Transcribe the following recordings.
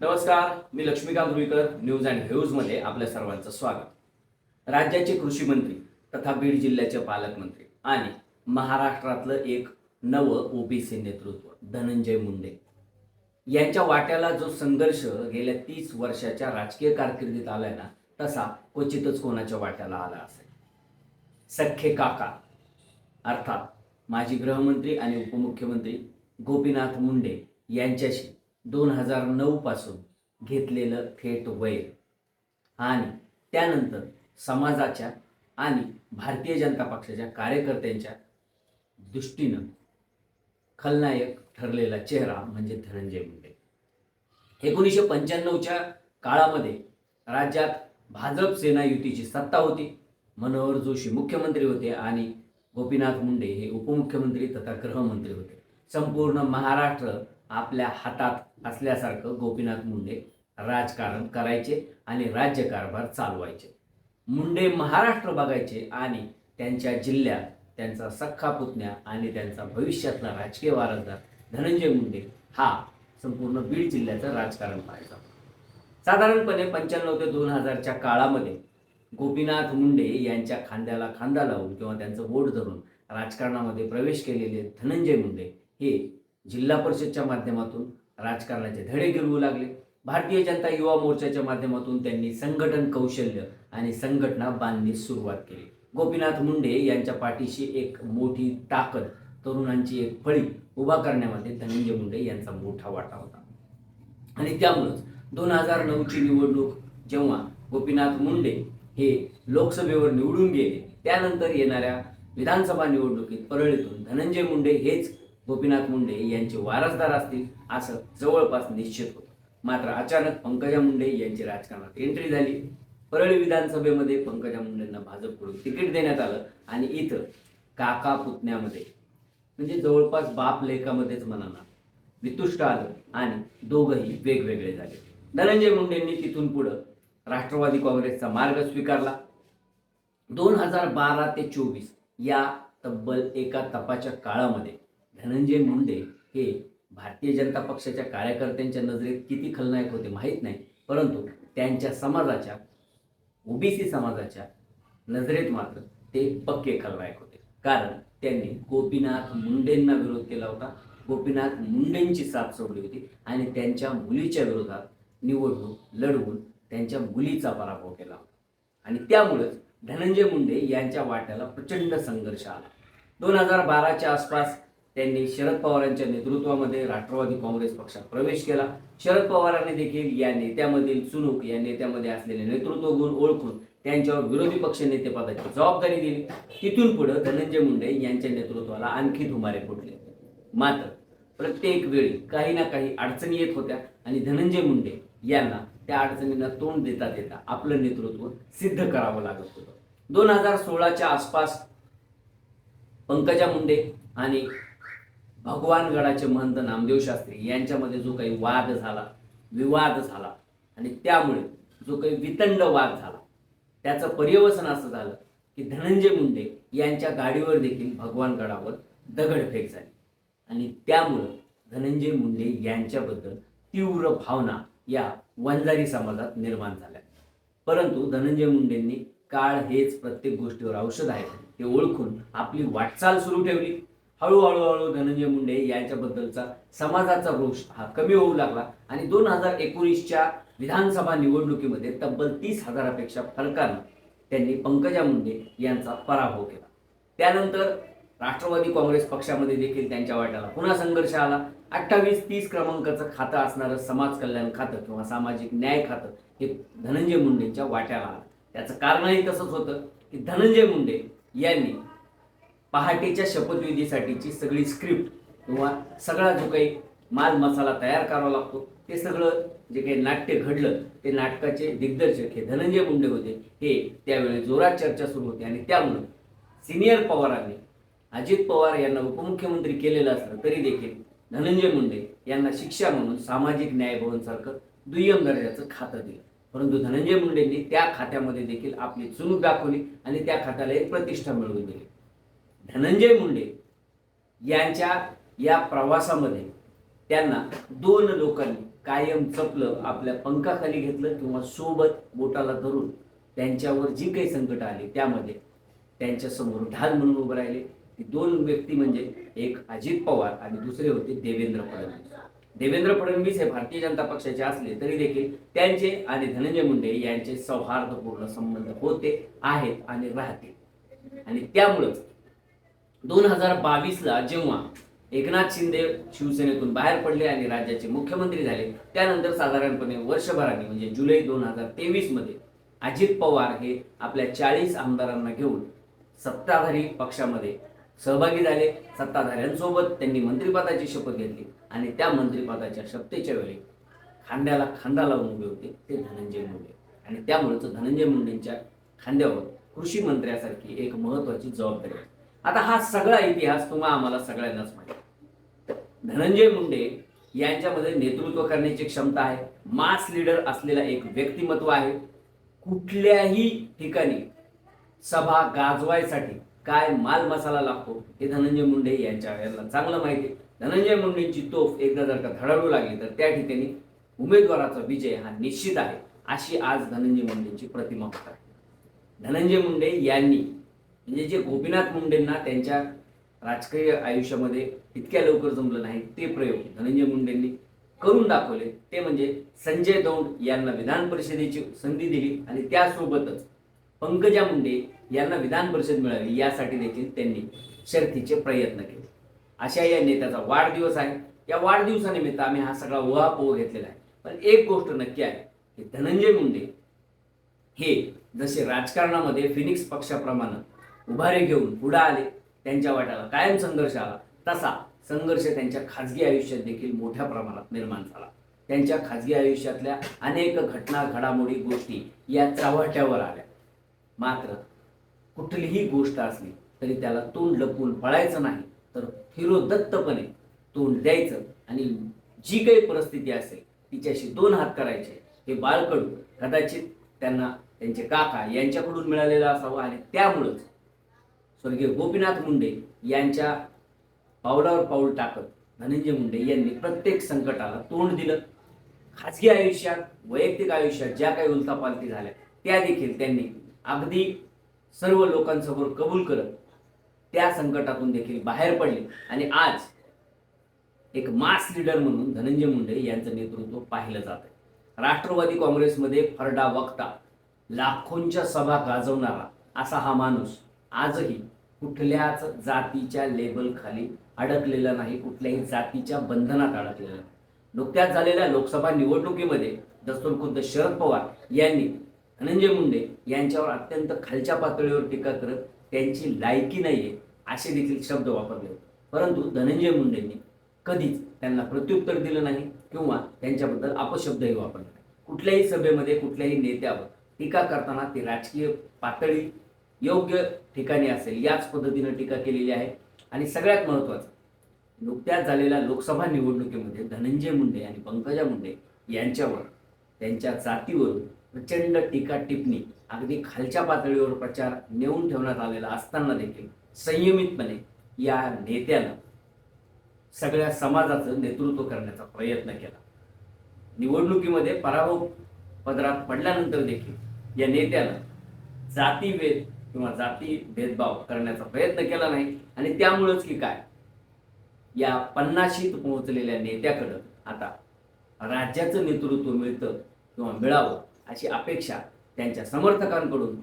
नमस्कार मी Laxmikant Ruikar news and व्ह्यूजमध्ये आपल्या सर्वांचं स्वागत. राज्याचे कृषी मंत्री तथा बीड जिल्ह्याचे पालकमंत्री आणि महाराष्ट्रातलं एक नवं ओबीसी नेतृत्व धनंजय मुंडे. यांच्या वाट्याला जो संघर्ष गेल्या तीस वर्षाच्या राजकीय कारकिर्दीत आलाय ना तसा क्वचितच कोणाच्या वाट्याला आला असेल? सख्खे काका अर्थात माजी गृहमंत्री आणि उपमुख्यमंत्री गोपीनाथ मुंडे यांच्याशी दोन हजार नऊ पासून घेतलेलं थेट वैर आणि त्यानंतर समाजाच्या आणि भारतीय जनता पक्षाच्या कार्यकर्त्यांच्या दृष्टीनं खलनायक ठरलेला चेहरा म्हणजे धनंजय मुंडे. एकोणीसशे पंच्याण्णवच्या काळामध्ये राज्यात भाजप सेना युतीची सत्ता होती. मनोहर जोशी मुख्यमंत्री होते आणि गोपीनाथ मुंडे हे उपमुख्यमंत्री तथा गृहमंत्री होते. संपूर्ण महाराष्ट्र आपल्या हातात असल्यासारखं गोपीनाथ मुंडे राजकारण करायचे आणि राज्यकारभार चालवायचे. मुंडे महाराष्ट्र बघायचे आणि त्यांच्या जिल्ह्यात त्यांचा सख्खा पुतण्या आणि त्यांचा भविष्यातला राजकीय वारसदार धनंजय मुंडे हा संपूर्ण बीड जिल्ह्याचं राजकारण पाहायचा. साधारणपणे पंच्याण्णव ते दोन हजारच्या काळामध्ये गोपीनाथ मुंडे यांच्या खांद्याला खांदा लावून किंवा त्यांचं बोट धरून राजकारणामध्ये प्रवेश केलेले धनंजय मुंडे हे जिल्हा परिषदच्या माध्यमातून राजकारणाचे धडे गिरवू लागले. भारतीय जनता युवा मोर्चाच्या माध्यमातून त्यांनी संघटन कौशल्य आणि संघटना बांधण्यास सुरुवात केली. गोपीनाथ मुंडे यांच्या पाठीशी एक मोठी ताकद तरुणांची एक फळी उभा करण्यामध्ये धनंजय मुंडे यांचा मोठा वाटा होता. आणि त्यामुळंच दोन हजार नऊची निवडणूक जेव्हा गोपीनाथ मुंडे हे लोकसभेवर निवडून गेले त्यानंतर येणाऱ्या विधानसभा निवडणुकीत परळीतून धनंजय मुंडे हेच गोपीनाथ मुंडे यांचे वारसदार असतील असं जवळपास निश्चित होतं. मात्र अचानक पंकजा मुंडे यांची राजकारणात एंट्री झाली. परळी विधानसभेमध्ये पंकजा मुंडेंना भाजपकडून तिकीट देण्यात आलं आणि इथं काका पुतण्यामध्ये म्हणजे जवळपास बाप लेखामध्येच म्हणाला वितुष्ट आलं आणि दोघंही वेगवेगळे झाले. धनंजय मुंडेंनी तिथून पुढं राष्ट्रवादी काँग्रेसचा मार्ग स्वीकारला. दोन हजार बारा ते चोवीस या तब्बल एका तपाच्या काळामध्ये धनंजय मुंडे हे भारतीय जनता पक्षाच्या कार्यकर्त्यांच्या नजरेत किती खलनायक होते माहीत नाही परंतु त्यांच्या समाजाच्या ओबीसी समाजाच्या नजरेत मात्र ते पक्के खलनायक होते. कारण त्यांनी गोपीनाथ मुंडेंना विरोध केला होता. गोपीनाथ मुंडेंची साथ सोडली होती आणि त्यांच्या मुलीच्या विरोधात निवडणूक लढवून त्यांच्या मुलीचा पराभव केला होता. आणि त्यामुळेच धनंजय मुंडे यांच्या वाट्याला प्रचंड संघर्ष आला. दोन हजार बाराच्या आसपास त्यांनी शरद पवारांच्या नेतृत्वामध्ये राष्ट्रवादी काँग्रेस पक्षात प्रवेश केला. शरद पवारांनी देखील या नेत्यामधील चुनूक या नेत्यामध्ये असलेले नेतृत्व गुण ओळखून त्यांच्यावर विरोधी पक्ष नेतेपदाची जबाबदारी दिली. तिथून पुढे धनंजय मुंडे यांच्या नेतृत्वाला आणखी धुमारे फुटले. मात्र प्रत्येक वेळी काही ना काही अडचणी येत होत्या आणि धनंजय मुंडे यांना त्या अडचणींना तोंड देता देता आपलं नेतृत्व सिद्ध करावं लागत होतं. दोन हजार सोळाच्या आसपास पंकजा मुंडे आणि भगवानगडाचे महंत नामदेव शास्त्री यांच्यामध्ये जो काही वाद झाला विवाद झाला आणि त्यामुळे जो काही वितंड वाद झाला त्याचं पर्यवसन असं झालं की धनंजय मुंडे यांच्या गाडीवर देखील भगवानगडावर दगडफेक झाली. आणि त्यामुळं धनंजय मुंडे यांच्याबद्दल तीव्र भावना या वंजारी समाजात निर्माण झाल्या. परंतु धनंजय मुंडेंनी काळ हेच प्रत्येक गोष्टीवर औषध आहे ते ओळखून आपली वाटचाल सुरू ठेवली. हळूहळू हळू धनंजय मुंडे यांच्याबद्दलचा समाजाचा रोष हा कमी होऊ लागला आणि दोन हजार एकोणीसच्या विधानसभा निवडणुकीमध्ये तब्बल तीस हजारापेक्षा फरकानं त्यांनी पंकजा मुंडे यांचा पराभव केला. त्यानंतर राष्ट्रवादी काँग्रेस पक्षामध्ये देखील त्यांच्या वाट्याला पुन्हा संघर्ष आला. अठ्ठावीस तीस क्रमांकाचं खातं असणारं समाज कल्याण खातं किंवा सामाजिक न्याय खातं हे धनंजय मुंडेंच्या वाट्याला आलं. त्याचं कारणही तसंच होतं की धनंजय मुंडे यांनी पहाटेच्या शपथविधीसाठीची सगळी स्क्रिप्ट किंवा सगळा जो काही माल मसाला तयार करावा लागतो ते सगळं जे काही नाट्य घडलं ते नाटकाचे दिग्दर्शक हे धनंजय मुंडे होते. हे त्यावेळी जोरात चर्चा सुरू होती आणि त्यामुळे सिनियर पवारांनी अजित पवार यांना उपमुख्यमंत्री केलेलं असलं तरी देखील धनंजय मुंडे यांना शिक्षा म्हणून सामाजिक न्याय भवनसारखं दुय्यम दर्जाचं खातं दिलं. परंतु धनंजय मुंडेंनी त्या खात्यामध्ये देखील आपली चुणूक दाखवली आणि त्या खात्याला एक प्रतिष्ठा मिळवून दिली. धनंजय मुंडे यांच्या या प्रवासामध्ये त्यांना दोन लोकांनी कायम चपलं आपल्या पंखाखाली घेतलं किंवा सोबत बोटाला धरून त्यांच्यावर जी काही संकट आली त्यामध्ये त्यांच्यासमोर ढाल म्हणून उभे राहिले. ती दोन व्यक्ती म्हणजे एक अजित पवार आणि दुसरे होते देवेंद्र फडणवीस. देवेंद्र फडणवीस हे भारतीय जनता पक्षाचे असले तरी देखील त्यांचे आणि धनंजय मुंडे यांचे सौहार्दपूर्ण संबंध होते आहेत आणि राहतील. आणि त्यामुळंच दोन हजार बावीसला जेव्हा एकनाथ शिंदे शिवसेनेतून बाहेर पडले आणि राज्याचे मुख्यमंत्री झाले त्यानंतर साधारणपणे वर्षभराने म्हणजे जुलै दोन हजार तेवीसमध्ये अजित पवार हे आपल्या चाळीस आमदारांना घेऊन सत्ताधारी पक्षामध्ये सहभागी झाले. सत्ताधाऱ्यांसोबत त्यांनी मंत्रिपदाची शपथ घेतली आणि त्या मंत्रिपदाच्या शपथेच्या वेळी खांद्याला खांदा लावून उभे होते ते धनंजय मुंडे. आणि त्यामुळेच धनंजय मुंडेंच्या खांद्यावर कृषी मंत्र्यासारखी एक महत्वाची जबाबदारी आहे आता हा सगळा इतिहास तुम्हा आम्हाला सगळ्यांनाच माहिती धनंजय मुंडे यांच्यामध्ये नेतृत्व करण्याची क्षमता आहे. मास लीडर असलेला एक व्यक्तिमत्व आहे. कुठल्याही ठिकाणी सभा गाजवायसाठी काय माल मसाला लागतो हे धनंजय मुंडे यांच्या यांना चांगलं माहिती आहे. धनंजय मुंडेंची तोफ एकदा जर का धडाडू लागली तर त्या ठिकाणी उमेदवाराचा विजय हा निश्चित आहे अशी आज धनंजय मुंडेंची प्रतिमा होत आहे. धनंजय मुंडे यांनी म्हणजे जे गोपीनाथ मुंडेंना त्यांच्या राजकीय आयुष्यामध्ये इतक्या लवकर जमलं नाही ते प्रयोग धनंजय मुंडेंनी करून दाखवले. ते म्हणजे संजय दौंड यांना विधान परिषदेची संधी दिली आणि त्यासोबतच पंकजा मुंडे यांना विधान परिषद मिळावी यासाठी देखील त्यांनी शर्थीचे प्रयत्न केले. अशा या नेत्याचा वाढदिवस आहे. या वाढदिवसानिमित्त आम्ही हा सगळा उहापोह घेतलेला आहे. पण एक गोष्ट नक्की आहे की धनंजय मुंडे हे जसे राजकारणामध्ये फिनिक्स पक्षाप्रमाणे उभारे घेऊन पुढे आले. त्यांच्या वाट्याला कायम संघर्ष आला. तसा संघर्ष त्यांच्या खाजगी आयुष्यात देखील मोठ्या प्रमाणात निर्माण झाला. त्यांच्या खाजगी आयुष्यातल्या अनेक घटना घडामोडी गोष्टी या चव्हाट्यावर आल्या. मात्र कुठलीही गोष्ट असली तरी त्याला तोंड लपवून पळायचं नाही तर फिरोदत्तपणे तोंड द्यायचं आणि जी काही परिस्थिती असेल तिच्याशी दोन हात करायचे हे बाळकडू कदाचित त्यांना त्यांचे काका यांच्याकडून मिळालेलं असावं आणि त्यामुळंच स्वर्गीय गोपीनाथ मुंडे यांच्या पावलावर पाऊल टाकत धनंजय मुंडे यांनी प्रत्येक संकटाला तोंड दिलं. खाजगी आयुष्यात वैयक्तिक आयुष्यात ज्या काही उलथापालथी झाल्या त्या देखील त्यांनी अगदी सर्व लोकांसमोर कबूल करत त्या संकटातून देखील बाहेर पडले. आणि आज एक मास लीडर म्हणून धनंजय मुंडे यांचं नेतृत्व पाहिलं जात आहे. राष्ट्रवादी काँग्रेसमध्ये फरडा वक्ता लाखोंच्या सभा गाजवणारा असा हा माणूस आजही कुठल्याच जातीच्या लेबल खाली अडकलेला नाही कुठल्याही जातीच्या बंधनात अडकलेला नाही नुकत्याच झालेल्या लोकसभा निवडणुकीमध्ये दस्तूर शरद पवार यांनी धनंजय मुंडे यांच्यावर अत्यंत खालच्या पातळीवर टीका करत त्यांची लायकी नाहीये असे देखील शब्द वापरले होते. परंतु धनंजय मुंडेंनी कधीच त्यांना प्रत्युत्तर दिलं नाही किंवा त्यांच्याबद्दल अपशब्दही वापरले नाही कुठल्याही सभेमध्ये कुठल्याही नेत्यावर टीका करताना ती राजकीय पातळी योग्य ठिकाणी असेल याच पद्धतीनं टीका केलेली आहे. आणि सगळ्यात महत्त्वाचं नुकत्याच झालेल्या लोकसभा निवडणुकीमध्ये धनंजय मुंडे आणि पंकजा मुंडे यांच्यावर त्यांच्या जातीवरून प्रचंड टीका टिप्पणी अगदी खालच्या पातळीवर प्रचार नेऊन ठेवण्यात आलेला असताना देखील संयमितपणे या नेत्यानं सगळ्या समाजाचं नेतृत्व करण्याचा प्रयत्न केला. निवडणुकीमध्ये पराभव पदरात पडल्यानंतर देखील या नेत्यानं जातीभेद किंवा जाती भेदभाव करण्याचा प्रयत्न केला नाही. आणि त्यामुळंच की काय? या पन्नाशीत पोहोचलेल्या नेत्याकडं आता राज्याचं नेतृत्व मिळतं किंवा मिळावं अशी अपेक्षा त्यांच्या समर्थकांकडून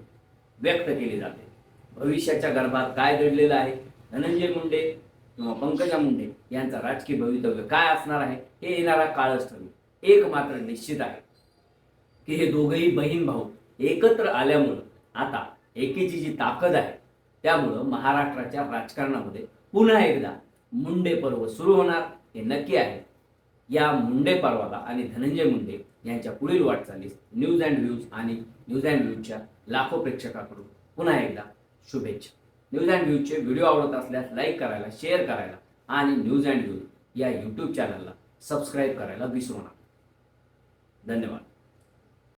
व्यक्त केली जाते. भविष्याच्या गर्भात काय घडलेलं आहे? धनंजय मुंडे किंवा पंकजा मुंडे यांचं राजकीय भवितव्य काय असणार आहे? हे येणारा काळच ठरवेल एक मात्र निश्चित आहे की हे दोघेही बहीण भाऊ एकत्र आल्यामुळं आता एकीची जी ताकद आहे त्यामुळं महाराष्ट्राच्या राजकारणामध्ये पुन्हा एकदा मुंडे पर्व सुरू होणार हे नक्की आहे. या मुंडे पर्वाला आणि धनंजय मुंडे यांच्या पुढील वाटचालीस न्यूज अँड व्ह्यूज आणि न्यूज अँड व्ह्यूजच्या लाखो प्रेक्षकाकडून पुन्हा एकदा शुभेच्छा. न्यूज अँड व्ह्यूजचे व्हिडिओ आवडत असल्यास लाईक करायला शेअर करायला आणि न्यूज अँड व्ह्यूज या यूट्यूब चॅनलला सबस्क्राईब करायला विसरू नका. धन्यवाद.